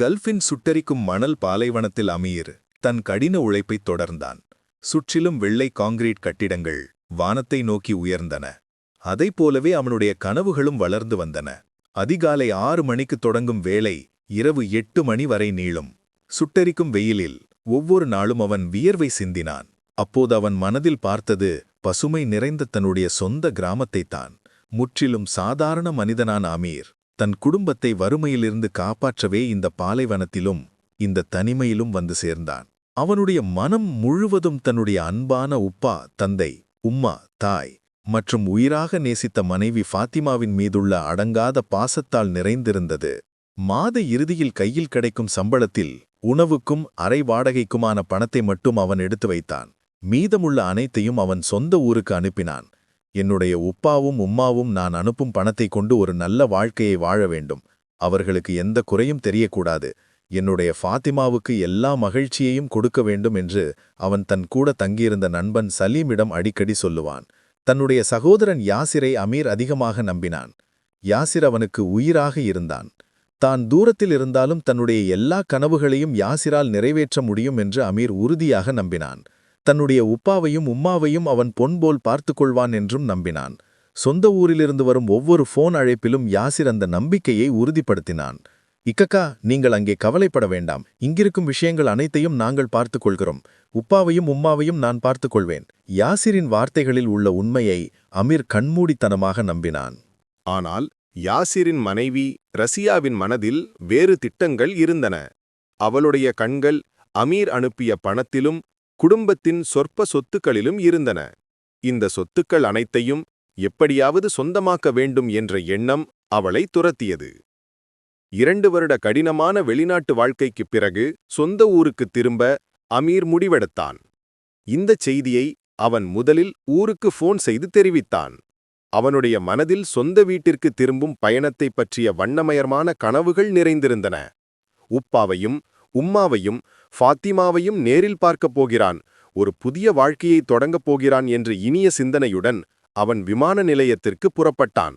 கல்ஃபின் சுட்டரிக்கும் மணல் பாலைவனத்தில் அமீர் தன் கடின உழைப்பைத் தொடர்ந்தான். சுற்றிலும் வெள்ளை காங்கிரீட் கட்டிடங்கள் வானத்தை நோக்கி உயர்ந்தன. அதைப் போலவே அவனுடைய கனவுகளும் வளர்ந்து வந்தன. அதிகாலை ஆறு மணிக்கு தொடங்கும் வேளை இரவு எட்டு மணி வரை நீளும். சுட்டரிக்கும் வெயிலில் ஒவ்வொரு நாளும் அவன் வியர்வை சிந்தினான். அப்போது அவன் மனதில் பார்த்தது பசுமை நிறைந்த தன்னுடைய சொந்த கிராமத்தைத்தான். முற்றிலும் சாதாரண மனிதனான அமீர் தன் குடும்பத்தை வறுமையிலிருந்து காப்பாற்றவே இந்த பாலைவனத்திலும் இந்த தனிமையிலும் வந்து சேர்ந்தான். அவனுடைய மனம் முழுவதும் தன்னுடைய அன்பான உப்பா தந்தை உம்மா தாய் மற்றும் உயிராக நேசித்த மனைவி ஃபாத்திமாவின் மீதுள்ள அடங்காத பாசத்தால் நிறைந்திருந்தது. மாத இறுதியில் கையில் கிடைக்கும் சம்பளத்தில் உணவுக்கும் அரை வாடகைக்குமான பணத்தை மட்டும் அவன் எடுத்து வைத்தான். மீதமுள்ள அனைத்தையும் அவன் சொந்த ஊருக்கு அனுப்பினான். என்னுடைய உப்பாவும் உம்மாவும் நான் அனுப்பும் பணத்தை கொண்டு ஒரு நல்ல வாழ்க்கையை வாழ வேண்டும். அவர்களுக்கு எந்த குறையும் தெரியக்கூடாது. என்னுடைய ஃபாத்திமாவுக்கு எல்லா மகிழ்ச்சியையும் கொடுக்க வேண்டும் என்று அவன் தன் கூட தங்கியிருந்த நண்பன் சலீமிடம் அடிக்கடி சொல்லுவான். தன்னுடைய சகோதரன் யாசிரை அமீர் அதிகமாக நம்பினான். யாசிர் அவனுக்கு உயிராக இருந்தான். தான் தூரத்தில் இருந்தாலும் தன்னுடைய எல்லா கனவுகளையும் யாசிரால் நிறைவேற்ற முடியும் என்று அமீர் உறுதியாக நம்பினான். தன்னுடைய உப்பாவையும் உம்மாவையும் அவன் பொன்போல் பார்த்து கொள்வான் என்றும் நம்பினான். சொந்த ஊரிலிருந்து வரும் ஒவ்வொரு ஃபோன் அழைப்பிலும் யாசிர் அந்த நம்பிக்கையை உறுதிப்படுத்தினான். இக்கக்கா நீங்கள் அங்கே கவலைப்பட வேண்டாம். இங்கிருக்கும் விஷயங்கள் அனைத்தையும் நாங்கள் பார்த்து கொள்கிறோம் உப்பாவையும் உம்மாவையும் நான் பார்த்து கொள்வேன் யாசிரின் வார்த்தைகளில் உள்ள உண்மையை அமீர் கண்மூடித்தனமாக நம்பினான். ஆனால் யாசிரின் மனைவி ரசியாவின் மனதில் வேறு திட்டங்கள் இருந்தன. அவளுடைய கண்கள் அமீர் அனுப்பிய பணத்திலும் குடும்பத்தின் சொற்ப சொத்துக்களிலும் இருந்தன. இந்த சொத்துக்கள் அனைத்தையும் எப்படியாவது சொந்தமாக்க வேண்டும் என்ற எண்ணம் அவளை துரத்தியது. இரண்டு வருட கடினமான வெளிநாட்டு வாழ்க்கைக்குப் பிறகு சொந்த ஊருக்குத் திரும்ப அமீர் முடிவெடுத்தான். இந்தச் செய்தியை அவன் முதலில் ஊருக்கு ஃபோன் செய்து தெரிவித்தான். அவனுடைய மனதில் சொந்த வீட்டிற்கு திரும்பும் பயணத்தைப் பற்றிய வண்ணமயமான கனவுகள் நிறைந்திருந்தன. உப்பாவையும் உம்மாவையும் ஃபாத்திமாவையும் நேரில் பார்க்கப் போகிறான். ஒரு புதிய வாழ்க்கையை தொடங்கப் போகிறான் என்ற இனிய சிந்தனையுடன் அவன் விமான நிலையத்திற்கு புறப்பட்டான்.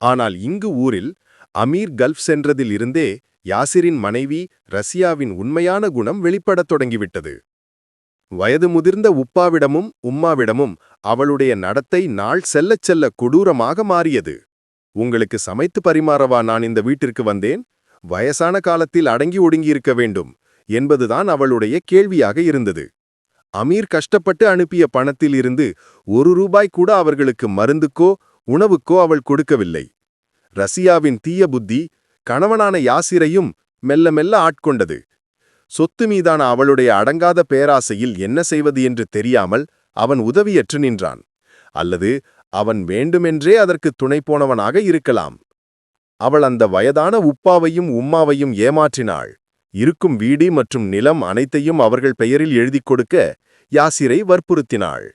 ஆனால் இங்கு ஊரில் அமீர் கல்ஃப் சென்றதில் இருந்தே யாசிரின் மனைவி ரஷ்யாவின் உண்மையான குணம் வெளிப்படத் தொடங்கிவிட்டது. வயது முதிர்ந்த உப்பாவிடமும் உம்மாவிடமும் அவளுடைய நடத்தை நாள் செல்லச் செல்ல கொடூரமாக மாறியது. உங்களுக்கு சமைத்து பரிமாறவா நான் இந்த வீட்டிற்கு வந்தேன்? வயசான காலத்தில் அடங்கி ஒடுங்கியிருக்க வேண்டும் என்பதுதான் அவளுடைய கேள்வியாக இருந்தது. அமீர் கஷ்டப்பட்டு அனுப்பிய பணத்தில் இருந்து ஒரு ரூபாய் கூட அவர்களுக்கு மருந்துக்கோ உணவுக்கோ அவள் கொடுக்கவில்லை. ரசியாவின் தீய புத்தி கணவனான யாசிரையும் மெல்ல மெல்ல ஆட்கொண்டது. சொத்து மீதான அவளுடைய அடங்காத பேராசையில் என்ன செய்வது என்று தெரியாமல் அவன் உதவியற்று நின்றான். அல்லது அவன் வேண்டுமென்றே அதற்கு துணை போனவனாக இருக்கலாம். அவள் அந்த வயதான உப்பாவையும் உம்மாவையும் ஏமாற்றினாள். இருக்கும் வீடு மற்றும் நிலம் அனைத்தையும் அவர்கள் பெயரில் எழுதிக் கொடுக்க யாசிரை வற்புறுத்தினாள்.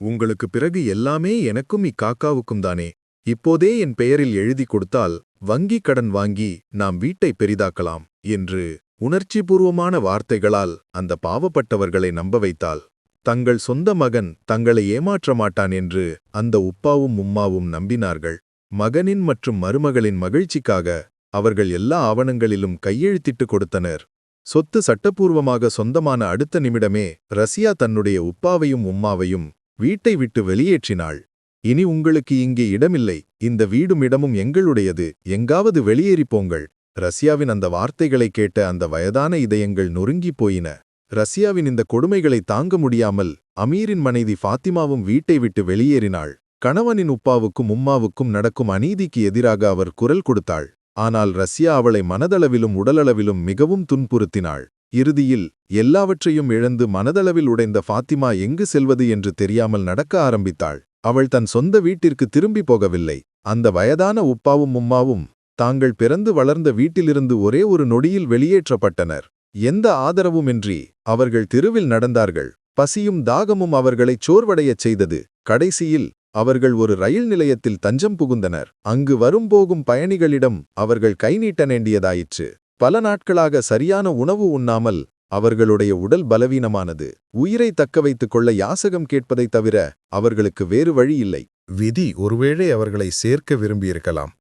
உங்களுக்கு பிறகு எல்லாமே எனக்கும் இக்காக்காவுக்கும் தானே. இப்போதே என் பெயரில் எழுதி கொடுத்தால் வங்கிக் கடன் வாங்கி நாம் வீட்டை பெரிதாக்கலாம் என்று உணர்ச்சிபூர்வமான வார்த்தைகளால் அந்த பாவப்பட்டவர்களை நம்ப வைத்தாள். தங்கள் சொந்த மகன் தங்களை ஏமாற்ற மாட்டான் என்று அந்த உப்பாவும் உம்மாவும் நம்பினார்கள். மகனின் மற்றும் மருமகளின் மகிழ்ச்சிக்காக அவர்கள் எல்லா ஆவணங்களிலும் கையெழுத்திட்டு கொடுத்தனர். சொத்து சட்டப்பூர்வமாக சொந்தமான அடுத்த நிமிடமே ரசியா தன்னுடைய உப்பாவையும் உம்மாவையும் வீட்டை விட்டு வெளியேற்றினாள். இனி உங்களுக்கு இங்கே இடமில்லை. இந்த வீடும் இடமும் எங்களுடையது. எங்காவது வெளியேறிப்போங்கள். ரஷ்யாவின் அந்த வார்த்தைகளைக் கேட்ட அந்த வயதான இதயங்கள் நொறுங்கிப் போயின. ரஷ்யாவின் இந்த கொடுமைகளை தாங்க முடியாமல் அமீரின் மனைவி ஃபாத்திமாவும் வீட்டை விட்டு வெளியேறினாள். கணவனின் உப்பாவுக்கும் உம்மாவுக்கும் நடக்கும் அநீதிக்கு எதிராக அவர் குரல் கொடுத்தாள். ஆனால் ரஷ்யா அவளை மனதளவிலும் உடலளவிலும் மிகவும் துன்புறுத்தினாள். இறுதியில் எல்லாவற்றையும் இழந்து மனதளவில் உடைந்த ஃபாத்திமா எங்கு செல்வது என்று தெரியாமல் நடக்க ஆரம்பித்தாள். அவள் தன் சொந்த வீட்டிற்கு திரும்பி போகவில்லை. அந்த வயதான உப்பாவும் உம்மாவும் தாங்கள் பிறந்து வளர்ந்த வீட்டிலிருந்து ஒரே ஒரு நொடியில் வெளியேற்றப்பட்டனர். எந்த ஆதரவுமின்றி அவர்கள் தெருவில் நடந்தார்கள். பசியும் தாகமும் அவர்களைச் சோர்வடையச் செய்தது. கடைசியில் அவர்கள் ஒரு ரயில் நிலையத்தில் தஞ்சம் புகுந்தனர். அங்கு வரும்போகும் பயணிகளிடம் அவர்கள் கை நீட்ட வேண்டியதாயிற்று. பல நாட்களாக சரியான உணவு உண்ணாமல் அவர்களுடைய உடல் பலவீனமானது. உயிரை தக்க வைத்துக் கொள்ள யாசகம் கேட்பதைத் தவிர அவர்களுக்கு வேறு வழி இல்லை. விதி ஒருவேளை அவர்களை சேர்க்க விரும்பியிருக்கலாம்.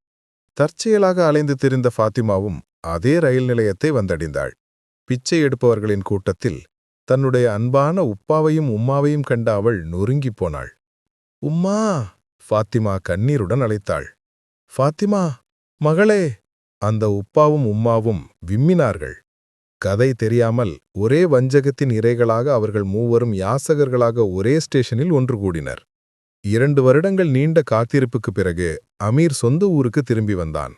தற்செயலாக அலைந்து திரிந்த ஃபாத்திமாவும் அதே ரயில் நிலையத்தை வந்தடைந்தாள். பிச்சை எடுப்பவர்களின் கூட்டத்தில் தன்னுடைய அன்பான உப்பாவையும் உம்மாவையும் கண்ட அவள் நொறுங்கிப் போனாள். உம்மா ஃபாத்திமா கண்ணீருடன் அழைத்தாள். ஃபாத்திமா மகளே அந்த உப்பாவும் உம்மாவும் விம்மினார்கள். கதை தெரியாமல் ஒரே வஞ்சகத்தின் இரைகளாக அவர்கள் மூவரும் யாசகர்களாக ஒரே ஸ்டேஷனில் ஒன்று கூடினர். இரண்டு வருடங்கள் நீண்ட காத்திருப்புக்குப் பிறகு அமீர் சொந்த ஊருக்கு திரும்பி வந்தான்.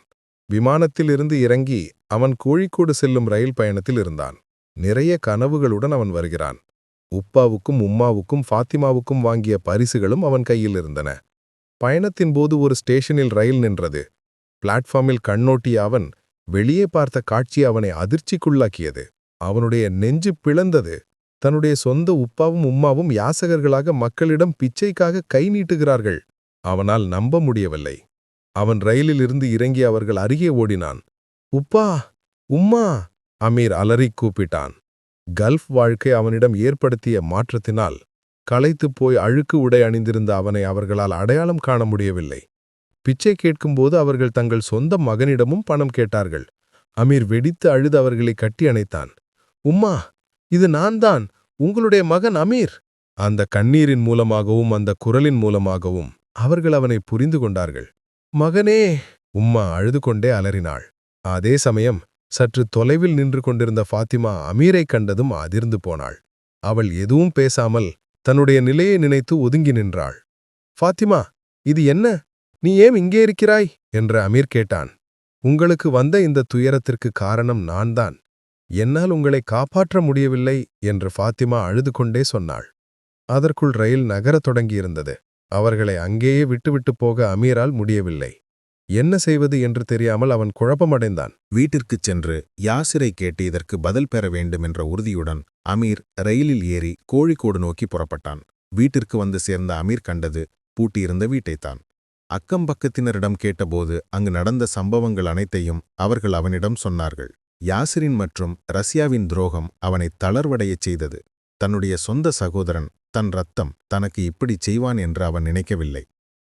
விமானத்திலிருந்து இறங்கி அவன் கோழிக்கோடு செல்லும் ரயில் பயணத்தில் இருந்தான். நிறைய கனவுகளுடன் அவன் வருகிறான். உப்பாவுக்கும் உம்மாவுக்கும் ஃபாத்திமாவுக்கும் வாங்கிய பரிசுகளும் அவன் கையில் இருந்தன. பயணத்தின் போது ஒரு ஸ்டேஷனில் ரயில் நின்றது. பிளாட்ஃபார்மில் கண்ணோட்டிய அவன் வெளியே பார்த்த காட்சி அவனை அதிர்ச்சிக்குள்ளாக்கியது. அவனுடைய நெஞ்சு பிளந்தது. தன்னுடைய சொந்த உப்பாவும் உம்மாவும் யாசகர்களாக மக்களிடம் பிச்சைக்காக கை நீட்டுகிறார்கள். அவனால் நம்ப முடியவில்லை. அவன் ரயிலில் இருந்து இறங்கி அவர்கள் அருகே ஓடினான். உப்பா உம்மா அமீர் அலறிக் கூப்பிட்டான். கல்ஃப் வாழ்க்கை அவனிடம் ஏற்படுத்திய மாற்றத்தினால் களைத்துப் போய் அழுக்கு உடை அணிந்திருந்த அவனை அவர்களால் அடையாளம் காண முடியவில்லை. பிச்சை கேட்கும்போது அவர்கள் தங்கள் சொந்த மகனிடமும் பணம் கேட்டார்கள். அமீர் வெடித்து அழுது அவர்களை கட்டி அணைத்தான். உம்மா இது நான்தான் உங்களுடைய மகன் அமீர்! அந்த கண்ணீரின் மூலமாகவும் அந்த குரலின் மூலமாகவும் அவர்கள் அவனை புரிந்து கொண்டார்கள். மகனே! உம்மா அழுது கொண்டே அலறினாள். அதே சமயம் சற்று தொலைவில் நின்று கொண்டிருந்த ஃபாத்திமா அமீரைக் கண்டதும் அதிர்ந்து போனாள். அவள் எதுவும் பேசாமல் தன்னுடைய நிலையை நினைத்து ஒதுங்கி நின்றாள். ஃபாத்திமா இது என்ன? நீ ஏன் இங்கே இருக்கிறாய்? என்று அமீர் கேட்டான். உங்களுக்கு வந்த இந்த துயரத்திற்கு காரணம் நான்தான். என்னால் உங்களை காப்பாற்ற முடியவில்லை என்று ஃபாத்திமா அழுது கொண்டே சொன்னாள். அதற்குள் ரயில் நகரத் தொடங்கியிருந்தது. அவர்களை அங்கேயே விட்டுவிட்டு போக அமீரால் முடியவில்லை. என்ன செய்வது என்று தெரியாமல் அவன் குழப்பமடைந்தான். வீட்டிற்குச் சென்று யாசிரை கேட்டு இதற்கு பதில் பெற வேண்டும் என்ற உறுதியுடன் அமீர் ரயிலில் ஏறி கோழிக்கோடு நோக்கி புறப்பட்டான். வீட்டிற்கு வந்து சேர்ந்த அமீர் கண்டது பூட்டியிருந்த வீட்டைத்தான் அக்கம் பக்கத்தினரிடம் கேட்டபோது அங்கு நடந்த சம்பவங்கள் அனைத்தையும் அவர்கள் அவனிடம் சொன்னார்கள். யாசிரின் மற்றும் ரஷ்யாவின் துரோகம் அவனை தளர்வடையச் செய்தது. தன்னுடைய சொந்த சகோதரன் தன் ரத்தம் தனக்கு இப்படிச் செய்வான் என்று அவன் நினைக்கவில்லை.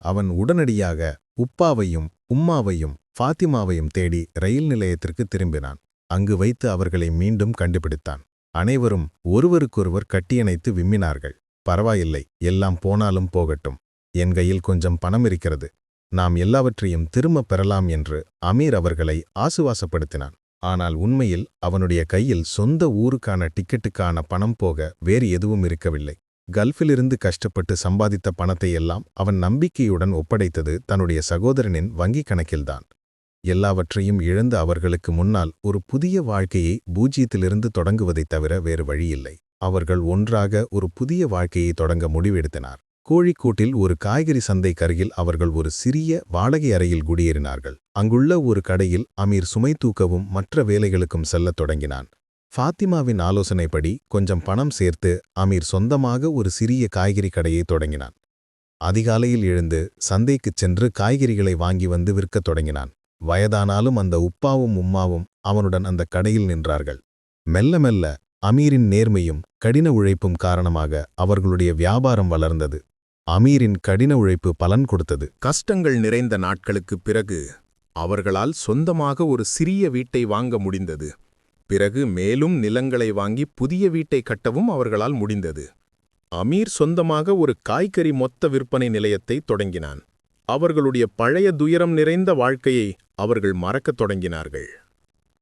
அவன் உடனடியாக உப்பாவையும் உம்மாவையும் ஃபாத்திமாவையும் தேடி ரயில் நிலையத்திற்கு திரும்பினான். அங்கு வைத்து அவர்களை மீண்டும் கண்டுபிடித்தான். அனைவரும் ஒருவருக்கொருவர் கட்டியணைத்து விம்மினார்கள். பரவாயில்லை எல்லாம் போனாலும் போகட்டும். என் கையில் கொஞ்சம் பணம் இருக்கிறது. நாம் எல்லாவற்றையும் திரும்பப் பெறலாம் என்று அமீர் அவர்களை ஆசுவாசப்படுத்தினான். ஆனால் உண்மையில் அவனுடைய கையில் சொந்த ஊருக்கான டிக்கெட்டுக்கான பணம் போக வேறு எதுவும் இருக்கவில்லை. கல்ஃபிலிருந்து கஷ்டப்பட்டு சம்பாதித்த பணத்தை எல்லாம் அவன் நம்பிக்கையுடன் ஒப்படைத்தது தன்னுடைய சகோதரனின் வங்கிக் கணக்கில்தான். எல்லாவற்றையும் இழந்து அவர்களுக்கு முன்னால் ஒரு புதிய வாழ்க்கையை பூஜ்யத்திலிருந்து தொடங்குவதைத் தவிர வேறு வழியில்லை. அவர்கள் ஒன்றாக ஒரு புதிய வாழ்க்கையை தொடங்க முடிவெடுத்தனர். கோழிக்கோட்டில் ஒரு காய்கறி சந்தைக்கருகில் அவர்கள் ஒரு சிறிய வாடகை அறையில் குடியேறினார்கள். அங்குள்ள ஒரு கடையில் அமீர் சுமை தூக்கவும் மற்ற வேலைகளுக்கும் செல்லத் தொடங்கினான். ஃபாத்திமாவின் ஆலோசனைப்படி கொஞ்சம் பணம் சேர்த்து அமீர் சொந்தமாக ஒரு சிறிய காய்கறி கடையை தொடங்கினான். அதிகாலையில் எழுந்து சந்தைக்குச் சென்று காய்கறிகளை வாங்கி வந்து விற்கத் தொடங்கினான். வயதானாலும் அந்த உப்பாவும் உம்மாவும் அவனுடன் அந்த கடையில் நின்றார்கள். மெல்ல மெல்ல அமீரின் நேர்மையும் கடின உழைப்பும் காரணமாக அவர்களுடைய வியாபாரம் வளர்ந்தது. அமீரின் கடின உழைப்பு பலன் கொடுத்தது. கஷ்டங்கள் நிறைந்த நாட்களுக்குப் பிறகு அவர்களால் சொந்தமாக ஒரு சிறிய வீட்டை வாங்க முடிந்தது. பிறகு மேலும் நிலங்களை வாங்கி புதிய வீட்டை கட்டவும் அவர்களால் முடிந்தது. அமீர் சொந்தமாக ஒரு காய்கறி மொத்த விற்பனை நிலையத்தை தொடங்கினான். அவர்களுடைய பழைய துயரம் நிறைந்த வாழ்க்கையை அவர்கள் மறக்கத் தொடங்கினார்கள்.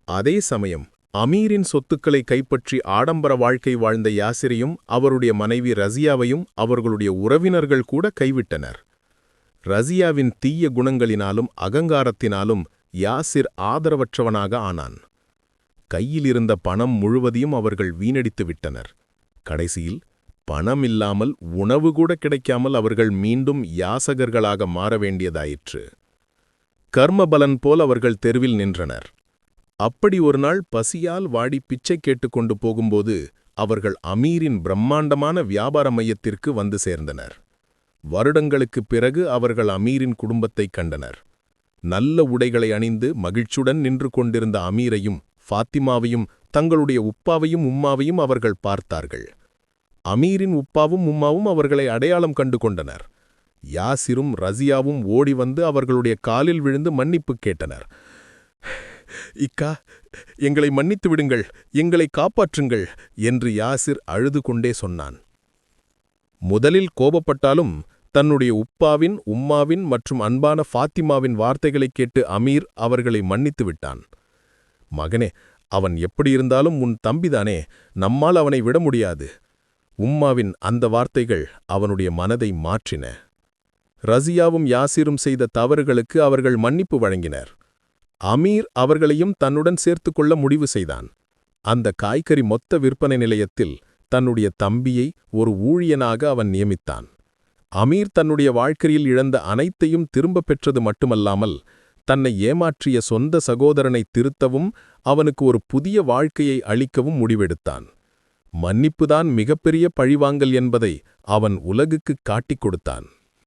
அதே சமயம் அமீரின் சொத்துக்களை கைப்பற்றி ஆடம்பர வாழ்க்கை வாழ்ந்த யாசிரியும் அவருடைய மனைவி ரசியாவையும் அவர்களுடைய உறவினர்கள் கூட கைவிட்டனர். ரசியாவின் தீய குணங்களினாலும் அகங்காரத்தினாலும் யாசிர் ஆதரவற்றவனாக ஆனான். கையில் இருந்த பணம் முழுவதையும் அவர்கள் வீணடித்து விட்டனர். கடைசியில் பணம் இல்லாமல் உணவு கூட கிடைக்காமல் அவர்கள் மீண்டும் யாசகர்களாக மாற வேண்டியதாயிற்று. கர்மபலன் போல் அவர்கள் தெருவில் நின்றனர். அப்படி ஒரு நாள் பசியால் வாடி பிச்சை கேட்டுக்கொண்டு போகும்போது அவர்கள் அமீரின் பிரம்மாண்டமான வியாபார மையத்திற்கு வந்து சேர்ந்தனர். வருடங்களுக்குப் பிறகு அவர்கள் அமீரின் குடும்பத்தைக் கண்டனர். நல்ல உடைகளை அணிந்து மகிழ்ச்சியுடன் நின்று கொண்டிருந்த அமீரையும் ஃபாத்திமாவையும் தங்களுடைய உப்பாவையும் உம்மாவையும் அவர்கள் பார்த்தார்கள். அமீரின் உப்பாவும் உம்மாவும் அவர்களை அடையாளம் கண்டு கொண்டனர். யாசிரும் ரசியாவும் ஓடி வந்து அவர்களுடைய காலில் விழுந்து மன்னிப்பு கேட்டனர். இக்கா எங்களை மன்னித்து விடுங்கள் எங்களை காப்பாற்றுங்கள் என்று யாசிர் அழுது கொண்டே சொன்னான். முதலில் கோபப்பட்டாலும் தன்னுடைய உப்பாவின் உம்மாவின் மற்றும் அன்பான ஃபாத்திமாவின் வார்த்தைகளைக் கேட்டு அமீர் அவர்களை மன்னித்து விட்டான். மகனே அவன் எப்படியிருந்தாலும் உன் தம்பிதானே நம்மால் அவனை விட முடியாது. உம்மாவின் அந்த வார்த்தைகள் அவனுடைய மனதை மாற்றின. ரசியாவும் யாசிரும் செய்த தவறுகளுக்கு அவர்கள் மன்னிப்பு வழங்கினர். அமீர் அவர்களையும் தன்னுடன் சேர்த்துக் கொள்ள முடிவு செய்தான். அந்த காய்கறி மொத்த விற்பனை நிலையத்தில் தன்னுடைய தம்பியை ஒரு ஊழியனாக அவன் நியமித்தான். அமீர் தன்னுடைய வாழ்க்கையில் இழந்த அனைத்தையும் திரும்பப் பெற்றது மட்டுமல்லாமல் தன்னை ஏமாற்றிய சொந்த சகோதரனை திருத்தவும் அவனுக்கு ஒரு புதிய வாழ்க்கையை அளிக்கவும் முடிவெடுத்தான். மன்னிப்புதான் மிகப்பெரிய பழிவாங்கல் என்பதை அவன் உலகுக்குக் காட்டிக் கொடுத்தான்.